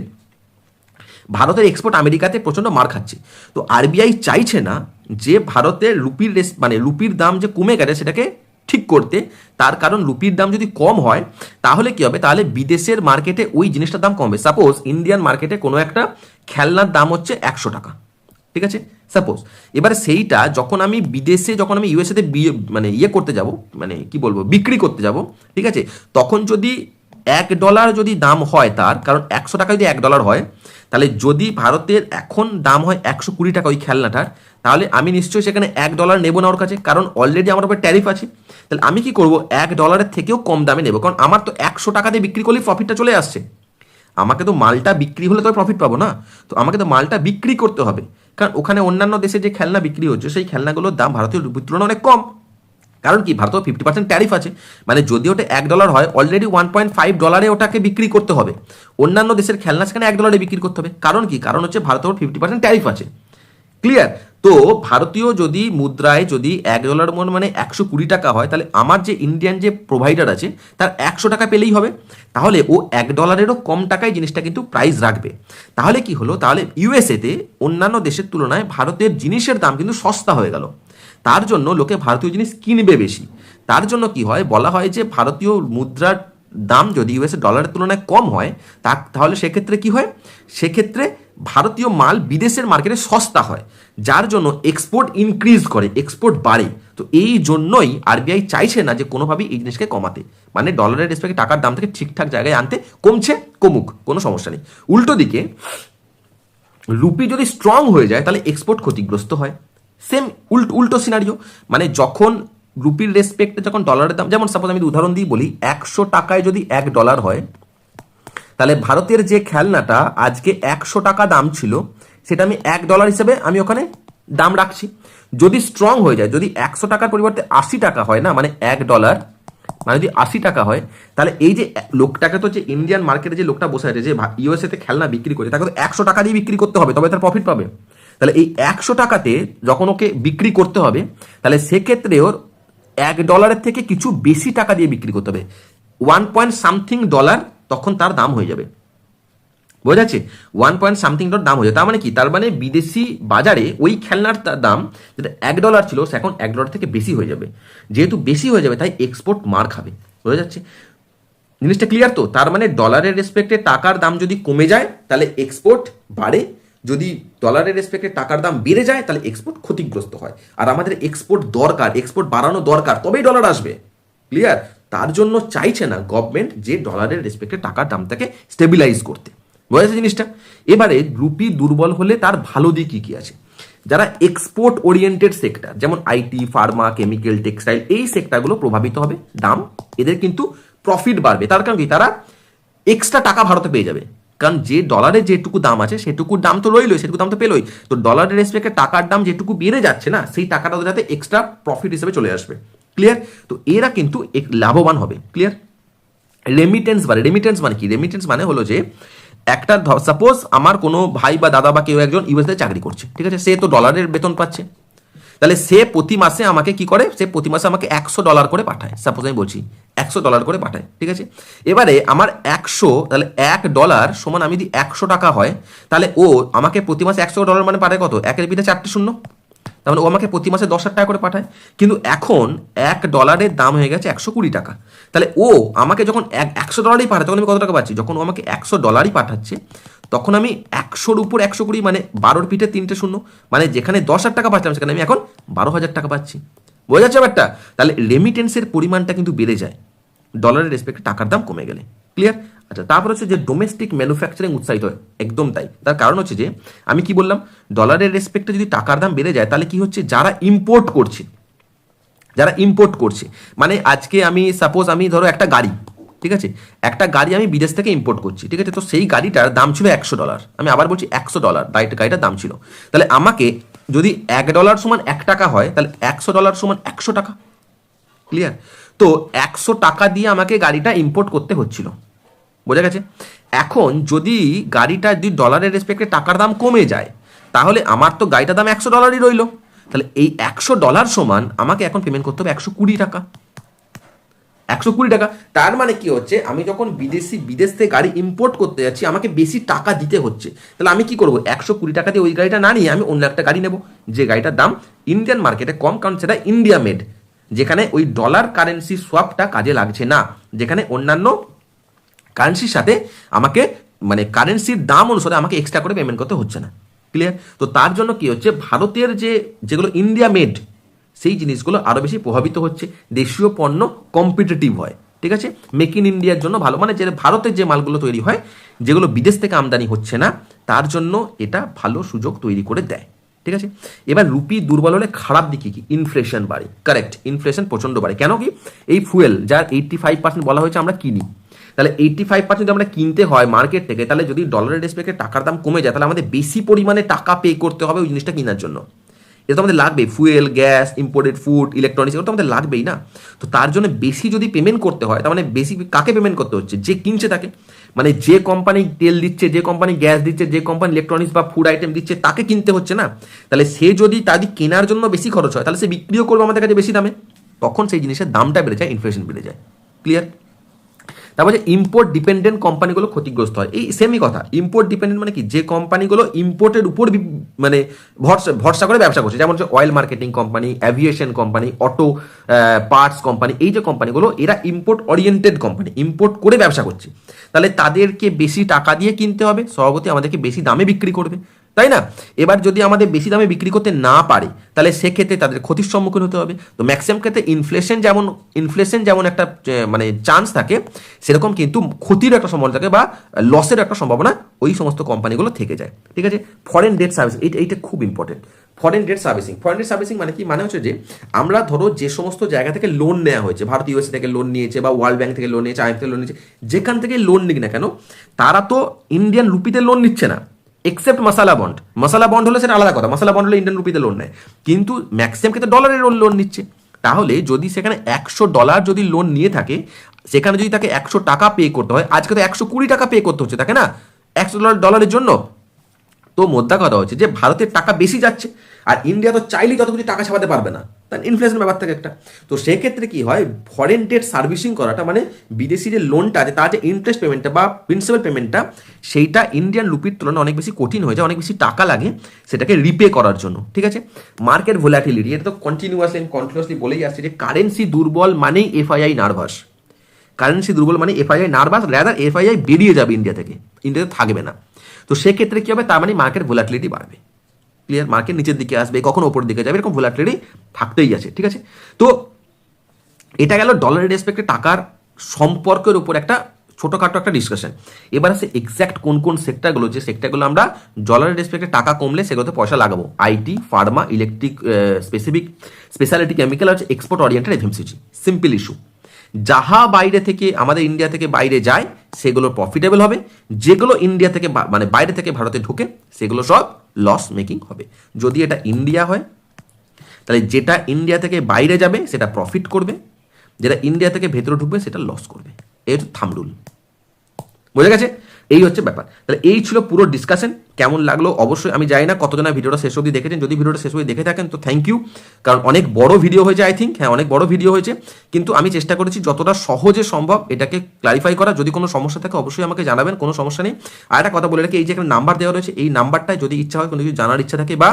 ভারতের এক্সপোর্ট আমেরিকাতে প্রচণ্ড মার খাচ্ছে। তো আরবিআই চাইছে না যে ভারতের রুপির রেস মানে রুপির দাম যে কমে গেছে সেটাকে ঠিক করতে, তার কারণ রুপির দাম যদি কম হয়, তাহলে কি হবে? তাহলে বিদেশের মার্কেটে ওই জিনিসটার দাম কমবে। সাপোজ ইন্ডিয়ান মার্কেটে কোনো একটা খেলনার দাম হচ্ছে একশো টাকা। ঠিক আছে? সাপোজ এবারে সেইটা যখন আমি বিদেশে, যখন আমি ইউএসএতে মানে ইয়ে করতে যাব মানে কি বলব, বিক্রি করতে যাব, ঠিক আছে? তখন যদি এক ডলার যদি দাম হয় তার, কারণ একশো টাকা যদি এক ডলার হয়, তাহলে যদি ভারতের এখন দাম হয় একশো কুড়ি টাকা ওই খেলনাটার, তাহলে আমি নিশ্চয়ই সেখানে এক ডলার নেব না ওর কাছে, কারণ অলরেডি আমার উপরে ট্যারিফ আছে। তাহলে আমি কি করব? এক ডলারের থেকেও কম দামে নেব, কারণ আমার তো একশো টাকা দিয়ে বিক্রি করলেই প্রফিটটা চলে আসছে। আমাকে তো মালটা বিক্রি হলে তো প্রফিট পাবো না। তো আমাকে তো মালটা বিক্রি করতে হবে। কারণ ওখানে অন্যান্য দেশে যে খেলনা বিক্রি হচ্ছে, সেই খেলনাগুলোর দাম ভারতীয় রুপির তুলনায় অনেক কম। কারণ কি? ভারতেও ফিফটি পার্সেন্ট ট্যারিফ আছে। মানে যদি ওটা এক ডলার হয় অলরেডি ওয়ান পয়েন্ট ফাইভ ডলারে ওটাকে বিক্রি করতে হবে। অন্যান্য দেশের খেলনা সেখানে এক ডলারে বিক্রি করতে হবে। কারণ কি? কারণ হচ্ছে ভারতের ফিফটি পার্সেন্ট ট্যারিফ আছে। ক্লিয়ার তো ভারতীয় যদি মুদ্রায় যদি এক ডলার মন মানে একশো কুড়ি টাকা হয়, তাহলে আমার যে ইন্ডিয়ান যে প্রোভাইডার আছে, তার একশো টাকা পেলেই হবে। তাহলে ও এক ডলারেরও কম টাকায় জিনিসটা কিন্তু প্রাইস রাখবে। তাহলে কি হলো? তাহলে ইউএসএতে অন্যান্য দেশের তুলনায় ভারতের জিনিসের দাম কিন্তু সস্তা হয়ে গেল। তার জন্য লোকে ভারতীয় জিনিস কিনবে বেশি। তার জন্য কি হয়? বলা হয় যে ভারতীয় মুদ্রার দাম যদি ইউএসএ ডলারের তুলনায় কম হয় তা তাহলে সেক্ষেত্রে কি হয়? সেক্ষেত্রে ভারতীয় মাল বিদেশের মার্কেটে সস্তা হয়, যার জন্য এক্সপোর্ট ইনক্রিজ করে এক্সপোর্ট বাড়ে। তো এই জন্যই আরবিআই চাইছে না যে কোনোভাবেই এই জিনিসকে কমাতে। মানে ডলারের রেসপেক্টে টাকার দাম থেকে ঠিকঠাক জায়গায় আনতে কমছে, কমুক, কোনো সমস্যা নেই। উল্টো দিকে রুপি যদি স্ট্রং হয়ে যায়, তাহলে এক্সপোর্ট ক্ষতিগ্রস্ত হয়। সেম উল্টো উল্টো সিনারিও মানে যখন রুপির রেসপেক্টে যখন ডলারের দাম, যেমন সাপোজ আমি উদাহরণ দিয়ে বলি, একশো টাকায় যদি এক ডলার হয় তাহলে ভারতের যে খেলনাটা আজকে একশো টাকা দাম ছিল, সেটা আমি এক ডলার হিসেবে আমি ওখানে দাম রাখছি। যদি স্ট্রং হয়ে যায়, যদি একশো টাকার পরিবর্তে আশি টাকা হয় না মানে এক ডলার মানে যদি আশি টাকা হয়, তাহলে এই যে লোকটাকে তো যে ইন্ডিয়ান মার্কেটে যে লোকটা বসে আছে, যে ইউএসএ তে খেলনা বিক্রি করে, তাকে তো একশো টাকা দিয়ে বিক্রি করতে হবে, তবে তার প্রফিট পাবে। তাহলে এই একশো টাকাতে যখন ওকে বিক্রি করতে হবে, তাহলে সেক্ষেত্রে ওর এক ডলারের থেকে কিছু বেশি টাকা দিয়ে বিক্রি করতে হবে। ওয়ান পয়েন্ট সামথিং ডলার তখন তার দাম হয়ে যাবে। বোঝা যাচ্ছে? ওয়ান পয়েন্ট সামথিং ডলার দাম হয়ে তার মানে কি? তার মানে বিদেশি বাজারে ওই খেলনার দাম যেটা এক ডলার ছিল, সে এখন এক ডলার থেকে বেশি হয়ে যাবে। যেহেতু বেশি হয়ে যাবে, তাই এক্সপোর্ট মার খাবে। বোঝা যাচ্ছে? জিনিসটা ক্লিয়ার তো? তার মানে ডলারের রেসপেক্টে টাকার দাম যদি কমে যায়, তাহলে এক্সপোর্ট বাড়ে। যদি ডলারের রেসপেক্টে টাকার দাম বেড়ে যায়, তাহলে এক্সপোর্ট ক্ষতিগ্রস্ত হয়। আর আমাদের এক্সপোর্ট দরকার এক্সপোর্ট বাড়ানো দরকার, তবেই ডলার আসবে। ক্লিয়ার তার জন্য চাইছে না গভর্নমেন্ট যে ডলারের রেসপেক্টে টাকার দামটাকে স্টেবিলাইজ করতে। বোঝা জিনিসটা? এবারে রুপি দুর্বল হলে তার ভালো দিক কী কী আছে? যারা এক্সপোর্ট ওরিয়েন্টেড সেক্টর যেমন আইটি ফার্মা কেমিক্যাল টেক্সটাইল এই সেক্টরগুলো প্রভাবিত হবে। দাম এদের কিন্তু প্রফিট বাড়বে। তার কারণ কি? তারা এক্সট্রা টাকা ভারতে পেয়ে যাবে। কারণ যে ডলারের যেটুকু দাম আছে, সেটুকু দাম তো রইলই, সেটুকু দাম তো পেলই। তো ডলারের রেসপেক্টে টাকার দাম যেটুকু বেড়ে যাচ্ছে না, সেই টাকাটা যাতে এক্সট্রা প্রফিট হিসেবে চলে আসবে। ক্লিয়ার তো এরা কিন্তু লাভবান হবে। ক্লিয়ার রেমিটেন্স মানে রেমিটেন্স মানে কি? রেমিটেন্স মানে হলো যে, একটা সাপোজ আমার কোনো ভাই বা দাদা বা কেউ একজন ইউএসএ চাকরি করছে, ঠিক আছে? সে তো ডলারের বেতন পাচ্ছে। তাহলে সে প্রতি মাসে আমাকে কি করে? সে প্রতি মাসে আমাকে একশো ডলার করে পাঠায়। সাপোজ আমি বলছি, একশো ডলার করে পাঠায়, ঠিক আছে? এবারে আমার একশো, তাহলে এক ডলার সমান আমি যদি একশো টাকা হয়, তাহলে ও আমাকে প্রতি মাসে একশো ডলার মানে পাঠায় কত? একের পিঠে চারটে শূন্য। তার মানে ও আমাকে প্রতি মাসে দশ হাজার টাকা করে পাঠায়। কিন্তু এখন এক ডলারের দাম হয়ে গেছে একশো কুড়ি টাকা। তাহলে ও আমাকে যখন এক, একশো ডলারই পাঠায়, তখন আমি কত টাকা পাচ্ছি? যখন ও আমাকে একশো ডলারই পাঠাচ্ছে, তখন আমি একশোর উপর একশো কুড়ি মানে বারোর পিঠে তিনটে শূন্য মানে যেখানে দশ হাজার টাকা পাচ্ছিলাম, সেখানে আমি এখন বারো হাজার টাকা পাচ্ছি। বোঝা যাচ্ছে ব্যাপারটা? তাহলে রেমিটেন্সের পরিমাণটা কিন্তু বেড়ে যায়। ডলারের রেসপেক্টে টাকার দাম কমে গেলে। ক্লিয়ার আচ্ছা তারপর হচ্ছে যে ডোমেস্টিক ম্যানুফ্যাকচারিং উৎসাহিত হয়। একদম তাই। তার কারণ হচ্ছে যে, আমি কি বললাম? ডলারের রেসপেক্টে যদি টাকার দাম বেড়ে যায়, তাহলে কি হচ্ছে? যারা ইম্পোর্ট করছে, যারা ইম্পোর্ট করছে মানে আজকে আমি সাপোজ আমি ধরো একটা গাড়ি, ঠিক আছে? একটা গাড়ি আমি বিদেশ থেকে ইম্পোর্ট করছি, ঠিক আছে? তো সেই গাড়িটার দাম ছিল একশো ডলার আমি আবার বলছি একশো ডলার গাড়িটার দাম ছিল। তাহলে আমাকে যদি এক ডলার সমান এক টাকা হয়, তাহলে একশো ডলার সমান একশো টাকা। ক্লিয়ার তো একশো টাকা দিয়ে আমাকে গাড়িটা ইম্পোর্ট করতে হচ্ছিল। বোঝা গেছে? এখন যদি গাড়িটা যদি ডলারের রেসপেক্টে টাকার দাম কমে যায়, তাহলে আমার তো গাড়িটার দাম একশো ডলারই রইল। তাহলে এই একশো ডলার সমান আমাকে এখন পেমেন্ট করতে হবে একশো কুড়ি টাকা। একশো কুড়ি টাকা। তার মানে কি হচ্ছে? আমি যখন বিদেশি, বিদেশ থেকে গাড়ি ইম্পোর্ট করতে যাচ্ছি, আমাকে বেশি টাকা দিতে হচ্ছে। তাহলে আমি কি করব? একশো কুড়ি টাকা দিয়ে ওই গাড়িটা না নিয়ে আমি অন্য একটা গাড়ি নেব। যে গাড়িটার দাম ইন্ডিয়ান মার্কেটে কম, কারণ সেটা ইন্ডিয়া মেড যেখানে ওই ডলার কারেন্সি সোয়াপটা কাজে লাগছে না। যেখানে অন্যান্য কারেন্সির সাথে আমাকে মানে কারেন্সির দাম অনুসারে আমাকে এক্সট্রা করে পেমেন্ট করতে হচ্ছে না। ক্লিয়ার তো তার জন্য কি হচ্ছে, ভারতের যে, যেগুলো ইন্ডিয়া মেড সেই জিনিসগুলো আরও বেশি প্রভাবিত হচ্ছে। দেশীয় পণ্য কম্পিটিটিভ হয়। ঠিক আছে? মেক ইন ইন্ডিয়ার জন্য ভালো। মানে যে ভারতের যে মালগুলো তৈরি হয়, যেগুলো বিদেশ থেকে আমদানি হচ্ছে না, তার জন্য এটা ভালো সুযোগ তৈরি করে দেয়। ঠিক আছে? এবার রুপি দুর্বল হলে খারাপ দিকে কি? ইনফ্লেশন বাড়ে। কারেক্ট ইনফ্লেশন প্রচণ্ড বাড়ে। কেন কি? এই ফুয়েল যার এইটটি ফাইভ পার্সেন্ট বলা হয়েছে, আমরা কিনি। তাহলে এইটটি ফাইভ পার্সেন্ট আমরা কিনতে হয় মার্কেট থেকে, তাহলে যদি ডলারের রেসপেক্টে টাকার দাম কমে যায়, তাহলে আমাদের বেশি পরিমাণে টাকা পে করতে হবে ওই জিনিসটা কেনার জন্য। এটা তো আমাদের লাগবে fuel gas imported food electronics এগুলো তো আমাদের লাগবেই না। তো তার জন্য বেশি যদি পেমেন্ট করতে হয়, তার মানে বেশি কাকে পেমেন্ট করতে হচ্ছে? যে কিনছে তাকে। মানে যে কোম্পানি তেল দিচ্ছে, যে কোম্পানি গ্যাস দিচ্ছে, যে কোম্পানি ইলেকট্রনিক্স বা ফুড আইটেম দিচ্ছে, তাকে কিনতে হচ্ছে না। তাহলে সে যদি তাদের কেনার জন্য বেশি খরচ হয়, তাহলে সে বিক্রিও করবে আমাদের কাছে বেশি দামে। তখন সেই জিনিসের দামটা বেড়ে যায় ইনফ্লেশন বেড়ে যায়। ক্লিয়ার তারপর যে ইম্পোর্ট ডিপেন্ডেন্ট কোম্পানিগুলো ক্ষতিগ্রস্ত হয়। এই সেমই কথা। ইম্পোর্ট ডিপেন্ডেন্ট মানে কি? যে কোম্পানিগুলো ইম্পোর্টের উপর মানে ভরসা ভরসা করে ব্যবসা করছে। যেমন হচ্ছে oil marketing company aviation company auto parts company এই যে কোম্পানিগুলো এরা ইম্পোর্ট ওরিয়েন্টেড কোম্পানি ইম্পোর্ট করে ব্যবসা করছে। তাহলে তাদেরকে বেশি টাকা দিয়ে কিনতে হবে। সভাপতি আমাদেরকে বেশি দামে বিক্রি করবে। তাই না? এবার যদি আমাদের বেশি দামে বিক্রি করতে না পারে, তাহলে সেক্ষেত্রে তাদের ক্ষতির সম্মুখীন হতে হবে। তো ম্যাক্সিমাম ক্ষেত্রে ইনফ্লেশন যেমন ইনফ্লেশন যেমন একটা মানে চান্স থাকে, সেরকম কিন্তু ক্ষতির একটা সম্ভাবনা থাকে বা লসের একটা সম্ভাবনা ওই সমস্ত কোম্পানিগুলো থেকে যায়। ঠিক আছে? ফরেন ডেট সার্ভিস এইটা এইটা খুব important foreign debt servicing foreign debt servicing মানে কি? মানে হচ্ছে যে, আমরা ধরো যে সমস্ত জায়গা থেকে লোন নেওয়া হয়েছে, ভারত ইউএসএ থেকে লোন নিয়েছে বা ওয়ার্ল্ড ব্যাংক থেকে লোন নিয়েছে আইএফ থেকে লোন নিয়েছে, যেখান থেকে লোন নিক না কেন, তারা তো ইন্ডিয়ান রুপিতে লোন নিচ্ছে না। Except masala bond masala bond হলে সেটা আলাদা কথা। মশালা বন্ড হলে ইন্ডিয়ান রুপিতে লোন নেয়। কিন্তু ম্যাক্সিমাম ক্ষেত্রে ডলারের লোন নিচ্ছে। তাহলে যদি সেখানে একশো ডলার যদি লোন নিয়ে থাকে, সেখানে যদি তাকে একশো টাকা পে করতে হয়, আজকে তো একশো কুড়ি টাকা পে করতে হচ্ছে, তাকে না? একশো ডলার ডলারের জন্য? তো মোদ্দা কথা হচ্ছে যে ভারতের টাকা বেশি যাচ্ছে আর ইন্ডিয়া তো চাইলেই তত কিছু টাকা ছাপাতে পারবে না। তার ইনফ্লেশন ব্যাপার থাকে একটা। তো সেক্ষেত্রে কি হয়? ফরেন ডেট সার্ভিসিং করাটা মানে বিদেশি যে লোনটা আছে, তার যে ইন্টারেস্ট পেমেন্টটা বা প্রিন্সিপাল পেমেন্টটা সেইটা ইন্ডিয়ান রুপির তুলনায় অনেক বেশি কঠিন হয়ে যায়, অনেক বেশি টাকা লাগে সেটাকে রিপে করার জন্য, ঠিক আছে? মার্কেট ভোলাটিলিটি এটা তো কন্টিনিউয়াসলি কন্টিনিউয়াসলি বলেই আসছে যে কারেন্সি দুর্বল মানেই এফআইআই নার্ভাস কারেন্সি দুর্বল মানে এফআইআই নার্ভাস র্যাদার এফআইআই বেরিয়ে যাবে ইন্ডিয়া থেকে। ইন্ডিয়াতে থাকবে না। তো সেক্ষেত্রে কী হবে? তার মানে মার্কেট ভোলাটিলিটি বাড়বে। ক্লিয়ার মার্কেট নিচের দিকে আসবে, কখন ওপর দিকে যাবে, এরকম ভোলাটিলিটি থাকতেই আছে, ঠিক আছে? তো এটা গেল ডলারের রেসপেক্টে টাকার সম্পর্কের উপর একটা ছোটোখাটো একটা ডিসকাশন এবার আছে এক্স্যাক্ট কোন কোন সেক্টরগুলো যে সেক্টরগুলো আমরা ডলারের রেসপেক্টে টাকা কমলে সেগুলোতে পয়সা লাগাবো। IT pharma electric specific speciality chemical হচ্ছে export oriented FMCG simple issue যাহা বাইরে থেকে, আমাদের ইন্ডিয়া থেকে বাইরে যায়, সেগুলো প্রফিটেবল হবে। যেগুলো ইন্ডিয়া থেকে মানে বাইরে থেকে ভারতে ঢুকে, সেগুলো সব লস মেকিং হবে। যদি এটা ইন্ডিয়া হয়, তাহলে যেটা ইন্ডিয়া থেকে বাইরে যাবে, সেটা প্রফিট করবে। যেটা ইন্ডিয়া থেকে ভেতরে ঢুকবে, সেটা লস করবে। এই থামরুল বোঝা গেছে? এই হচ্ছে ব্যাপার। তাহলে এই ছিল পুরো ডিসকাশন কেমন লাগল? অবশ্যই আমি জানি না কতজনা ভিডিওটা শেষ অবধি দেখেছেন। যদি ভিডিওটা শেষ অবধি দেখে থাকেন, তো থ্যাংক ইউ কারণ অনেক বড় ভিডিও হয়েছে আই থিঙ্ক হ্যাঁ অনেক বড় ভিডিও হয়েছে। কিন্তু আমি চেষ্টা করেছি যতটা সহজে সম্ভব এটাকে ক্লারিফাই করা। যদি কোনো সমস্যা থাকে, অবশ্যই আমাকে জানাবেন, কোনো সমস্যা নেই। আর একটা কথা বলে রাখি, এই যে একটা নাম্বার দেওয়া রয়েছে, এই নাম্বারটায় যদি ইচ্ছা হয়, কোনো কিছু জানার ইচ্ছা থাকে বা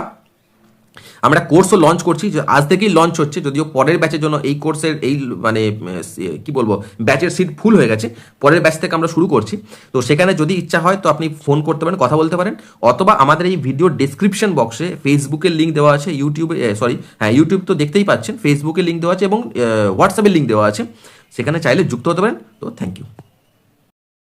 আমরা কোর্সও লঞ্চ করছি আজ থেকেই লঞ্চ হচ্ছে, যদিও পরের ব্যাচের জন্য এই কোর্সের এই মানে কি বলব ব্যাচের সিট ফুল হয়ে গেছে, পরের ব্যাচ থেকে আমরা শুরু করছি। তো সেখানে যদি ইচ্ছা হয়, তো আপনি ফোন করতে পারেন, কথা বলতে পারেন, অথবা আমাদের এই ভিডিও ডেসক্রিপশন বক্সে ফেসবুকের লিঙ্ক দেওয়া আছে ইউটিউবে সরি হ্যাঁ ইউটিউব তো দেখতেই পাচ্ছেন ফেসবুকের লিঙ্ক দেওয়া আছে এবং হোয়াটসঅ্যাপের লিঙ্ক দেওয়া আছে। সেখানে চাইলে যুক্ত হতে পারেন, তো থ্যাংক ইউ